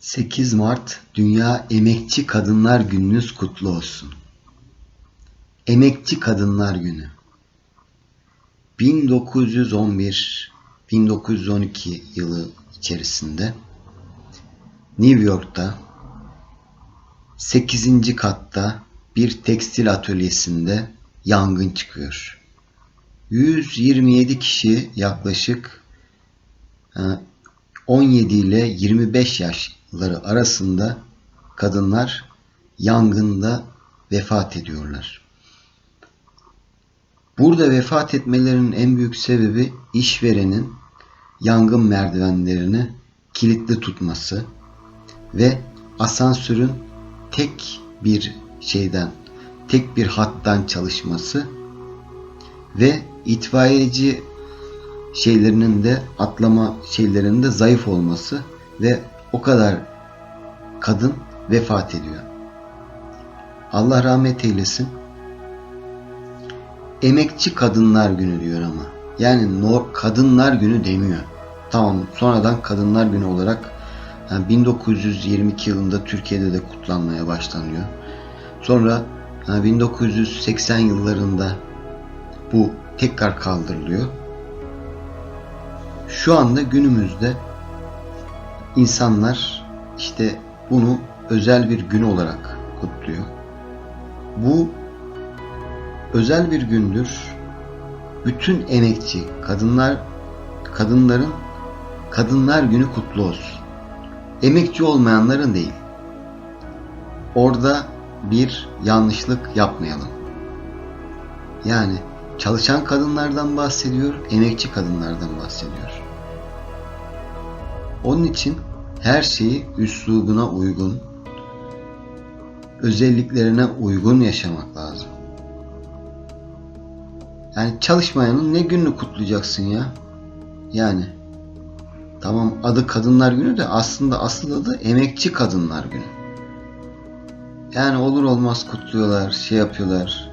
8 Mart Dünya Emekçi Kadınlar Gününüz kutlu olsun. Emekçi Kadınlar Günü 1911-1912 yılı içerisinde New York'ta 8. katta bir tekstil atölyesinde yangın çıkıyor. 127 kişi yaklaşık e, 17 ile 25 yaşları arasında kadınlar yangında vefat ediyorlar. Burada vefat etmelerinin en büyük sebebi işverenin yangın merdivenlerini kilitli tutması ve asansörün tek bir şeyden, tek bir hattan çalışması ve itfaiyeci şeylerinin de atlama şeylerinin de zayıf olması ve o kadar kadın vefat ediyor. Allah rahmet eylesin. Emekçi Kadınlar Günü diyor ama. Yani no, Kadınlar Günü demiyor. Tamam sonradan Kadınlar Günü olarak yani 1922 yılında Türkiye'de de kutlanmaya başlanıyor. Sonra yani 1980 yıllarında bu tekrar kaldırılıyor. Şu anda günümüzde insanlar işte bunu özel bir gün olarak kutluyor. Bu özel bir gündür. Bütün emekçi kadınlar kadınların Kadınlar Günü kutlu olsun. Emekçi olmayanların değil. Orada bir yanlışlık yapmayalım. Yani çalışan kadınlardan bahsediyor, emekçi kadınlardan bahsediyor. Onun için her şeyi üslubuna uygun, özelliklerine uygun yaşamak lazım. Yani çalışmayanın ne gününü kutlayacaksın ya? Yani tamam adı Kadınlar Günü de aslında asıl adı Emekçi Kadınlar Günü. Yani olur olmaz kutluyorlar, şey yapıyorlar.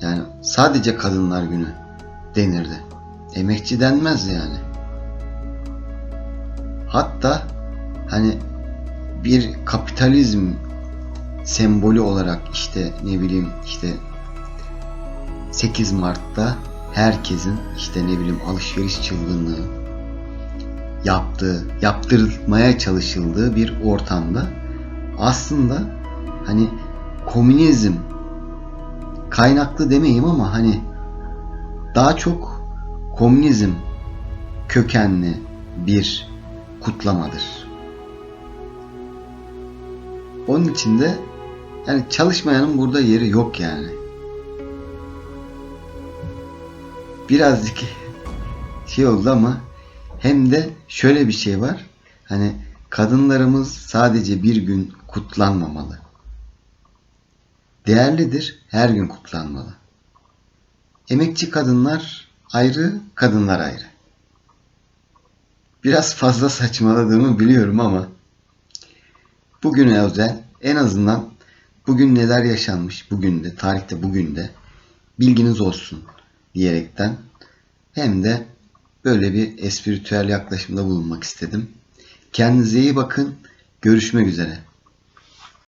Yani sadece Kadınlar Günü denirdi. Emekçi denmez yani. Hatta hani bir kapitalizm sembolü olarak işte ne bileyim işte 8 Mart'ta herkesin işte ne bileyim alışveriş çılgınlığı yaptığı, yaptırmaya çalışıldığı bir ortamda aslında hani komünizm kaynaklı demeyeyim ama hani daha çok komünizm kökenli bir kutlamadır. Onun için de yani çalışmayanın burada yeri yok yani. Birazcık şey oldu ama hem de şöyle bir şey var. Hani kadınlarımız sadece bir gün kutlanmamalı. Değerlidir, her gün kutlanmalı. Emekçi kadınlar ayrı, kadınlar ayrı. Biraz fazla saçmaladığımı biliyorum ama bugüne özel en azından bugün neler yaşanmış bugün de tarihte bugün de bilginiz olsun diyerekten hem de böyle bir espritüel yaklaşımda bulunmak istedim. Kendinize iyi bakın. Görüşmek üzere.